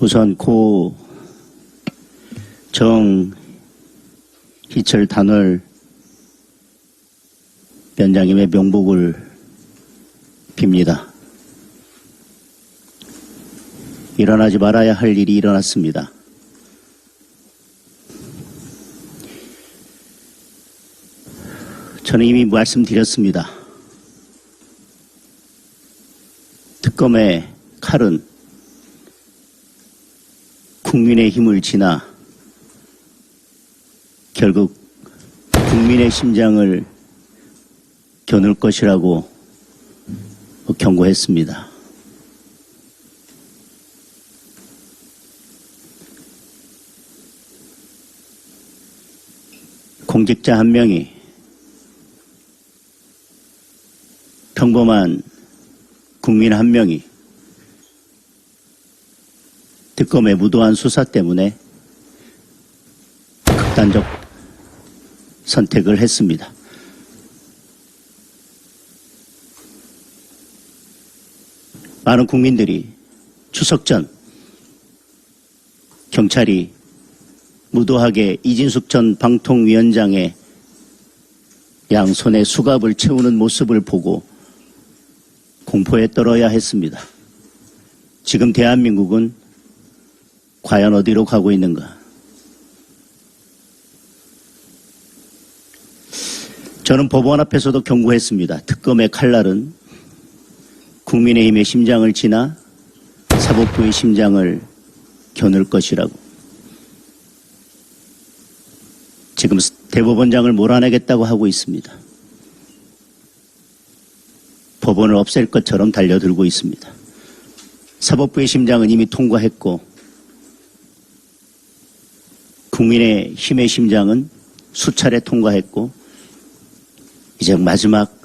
우선 고 정 희철 단월 위원장님의 명복을 빕니다. 일어나지 말아야 할 일이 일어났습니다. 저는 이미 말씀드렸습니다. 특검의 칼은 국민의 힘을 지나 결국 국민의 심장을 겨눌 것이라고 경고했습니다. 공직자 한 명이 평범한 국민 한 명이 특검의 무도한 수사 때문에 극단적 선택을 했습니다. 많은 국민들이 추석 전 경찰이 무도하게 이진숙 전 방통위원장의 양손에 수갑을 채우는 모습을 보고 공포에 떨어야 했습니다. 지금 대한민국은 과연 어디로 가고 있는가? 저는 법원 앞에서도 경고했습니다. 특검의 칼날은 국민의힘의 심장을 지나 사법부의 심장을 겨눌 것이라고. 지금 대법원장을 몰아내겠다고 하고 있습니다. 법원을 없앨 것처럼 달려들고 있습니다. 사법부의 심장은 이미 통과했고 국민의 힘의 심장은 수차례 통과했고 이제 마지막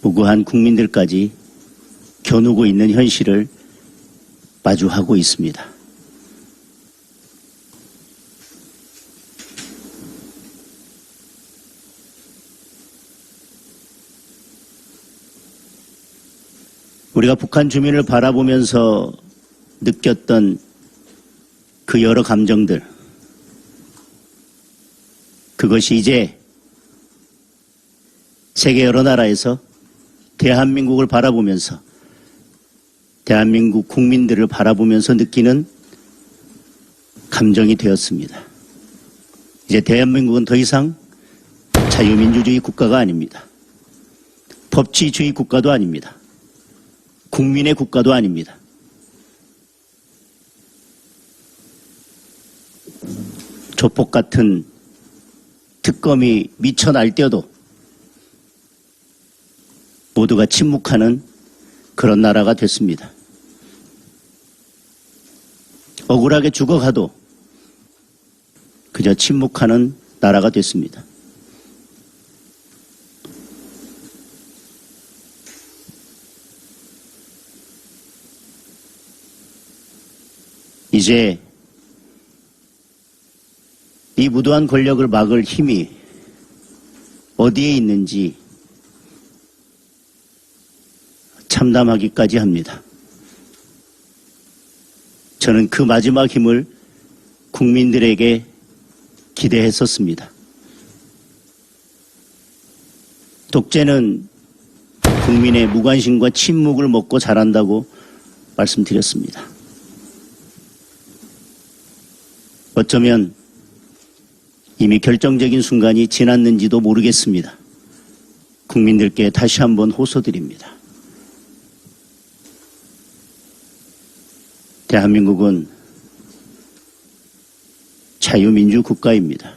무고한 국민들까지 겨누고 있는 현실을 마주하고 있습니다. 우리가 북한 주민을 바라보면서 느꼈던 그 여러 감정들, 그것이 이제 세계 여러 나라에서 대한민국을 바라보면서 대한민국 국민들을 바라보면서 느끼는 감정이 되었습니다. 이제 대한민국은 더 이상 자유민주주의 국가가 아닙니다. 법치주의 국가도 아닙니다. 국민의 국가도 아닙니다. 조폭 같은 특검이 미쳐 날뛰어도 모두가 침묵하는 그런 나라가 됐습니다. 억울하게 죽어가도 그저 침묵하는 나라가 됐습니다. 이제 이 무도한 권력을 막을 힘이 어디에 있는지 참담하기까지 합니다. 저는 그 마지막 힘을 국민들에게 기대했었습니다. 독재는 국민의 무관심과 침묵을 먹고 자란다고 말씀드렸습니다. 어쩌면 이미 결정적인 순간이 지났는지도 모르겠습니다. 국민들께 다시 한번 호소드립니다. 대한민국은 자유민주 국가입니다.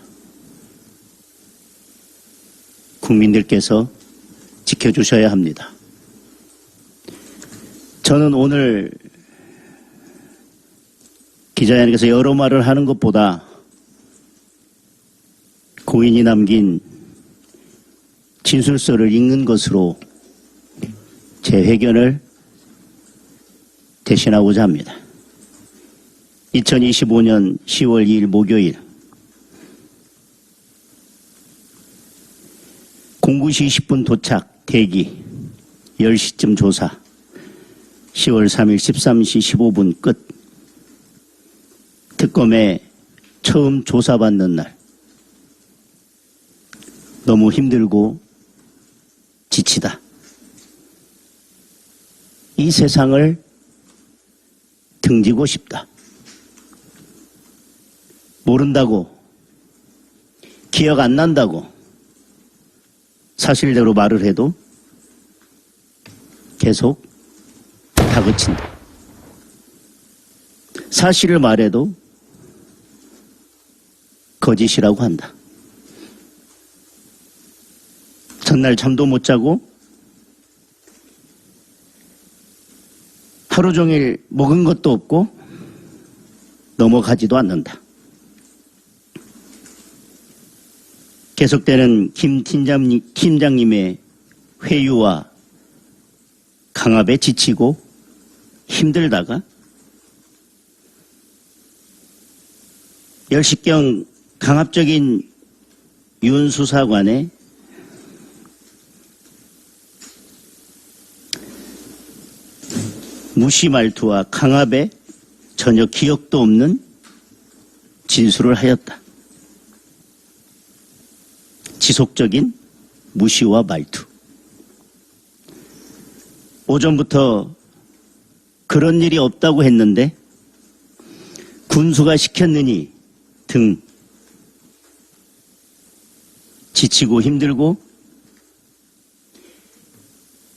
국민들께서 지켜주셔야 합니다. 저는 오늘 기자님께서 여러 말을 하는 것보다 고인이 남긴 진술서를 읽는 것으로 제 회견을 대신하고자 합니다. 2025년 10월 2일 목요일 09시 20분 도착 대기 10시쯤 조사 10월 3일 13시 15분 끝. 특검에 처음 조사받는 날. 너무 힘들고 지치다. 이 세상을 등지고 싶다. 모른다고, 기억 안 난다고, 사실대로 말을 해도 계속 다그친다. 사실을 말해도 거짓이라고 한다. 전날 잠도 못 자고 하루 종일 먹은 것도 없고 넘어가지도 않는다. 계속되는 김 팀장님, 팀장님의 회유와 강압에 지치고 힘들다가 10시경 강압적인 윤 수사관의 무시 말투와 강압에 전혀 기억도 없는 진술을 하였다. 지속적인 무시와 말투. 오전부터 그런 일이 없다고 했는데 군수가 시켰느니 등 지치고 힘들고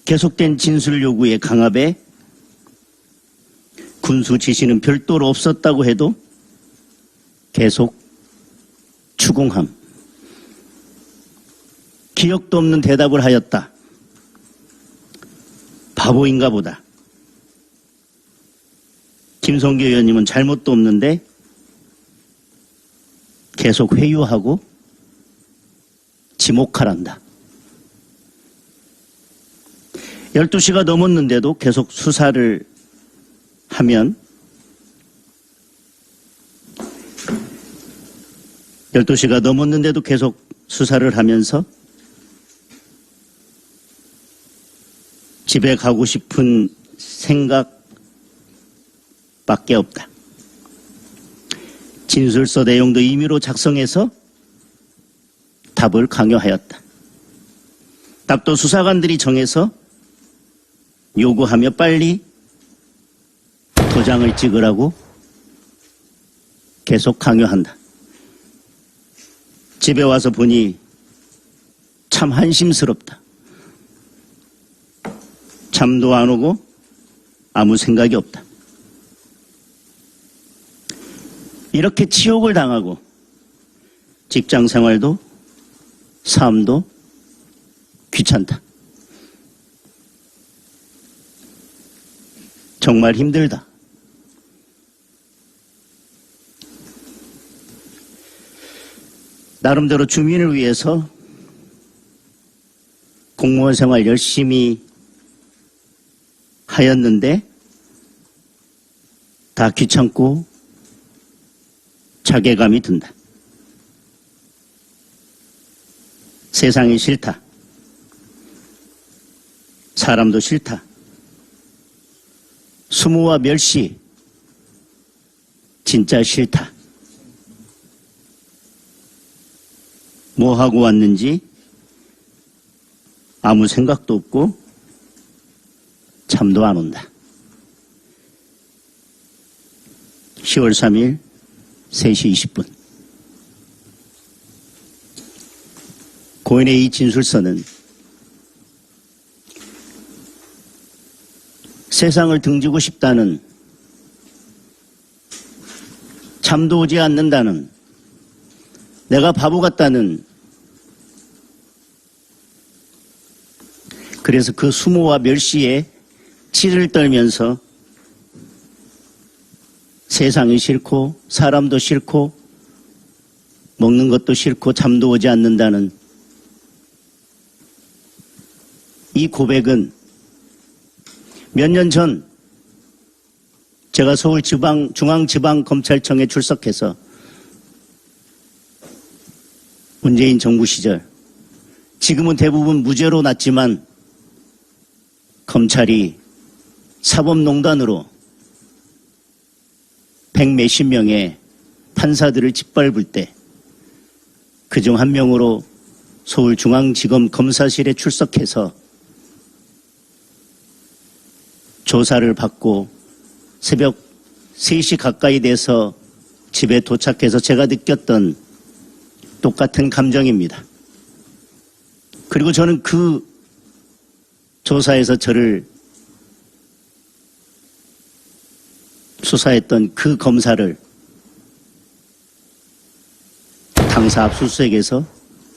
계속된 진술 요구의 강압에 군수 지시는 별도로 없었다고 해도 계속 추궁함. 기억도 없는 대답을 하였다. 바보인가 보다. 김성교 의원님은 잘못도 없는데 계속 회유하고 지목하란다. 12시가 넘었는데도 계속 수사를 하면 12시가 넘었는데도 계속 수사를 하면서 집에 가고 싶은 생각밖에 없다. 진술서 내용도 임의로 작성해서 답을 강요하였다. 답도 수사관들이 정해서 요구하며 빨리 도장을 찍으라고 계속 강요한다. 집에 와서 보니 참 한심스럽다. 잠도 안 오고 아무 생각이 없다. 이렇게 치욕을 당하고 직장 생활도 삶도 귀찮다. 정말 힘들다. 나름대로 주민을 위해서 공무원 생활 열심히 하였는데 다 귀찮고 자괴감이 든다. 세상이 싫다. 사람도 싫다. 수모와 멸시 진짜 싫다. 뭐 하고 왔는지 아무 생각도 없고 잠도 안 온다. 10월 3일 3시 20분. 고인의 이 진술서는 세상을 등지고 싶다는 잠도 오지 않는다는 내가 바보 같다는 그래서 그 수모와 멸시에 치를 떨면서 세상이 싫고 사람도 싫고 먹는 것도 싫고 잠도 오지 않는다는 이 고백은 몇 년 전 제가 서울 지방 중앙지방검찰청에 출석해서 문재인 정부 시절 지금은 대부분 무죄로 났지만 검찰이 사법농단으로 백 몇십 명의 판사들을 짓밟을 때 그 중 한 명으로 서울중앙지검 검사실에 출석해서 조사를 받고 새벽 3시 가까이 돼서 집에 도착해서 제가 느꼈던 똑같은 감정입니다. 그리고 저는 그 조사에서 저를 수사했던 그 검사를 당사 압수수색에서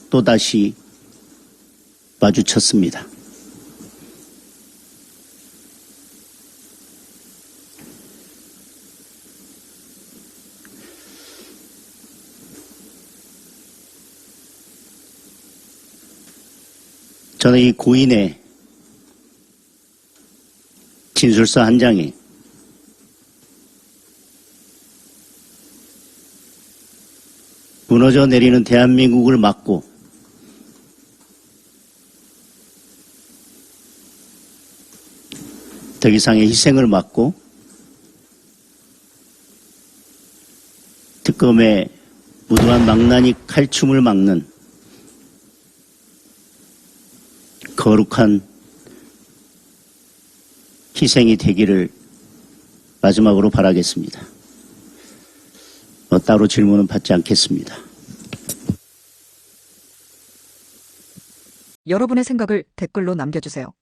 또다시 마주쳤습니다. 저는 이 고인의 진술서 한 장에 무너져 내리는 대한민국을 막고 더 이상의 희생을 막고 특검의 무도한 망나니 칼춤을 막는 거룩한 희생이 되기를 마지막으로 바라겠습니다. 어, 따로 질문은 받지 않겠습니다. 여러분의 생각을 댓글로 남겨주세요.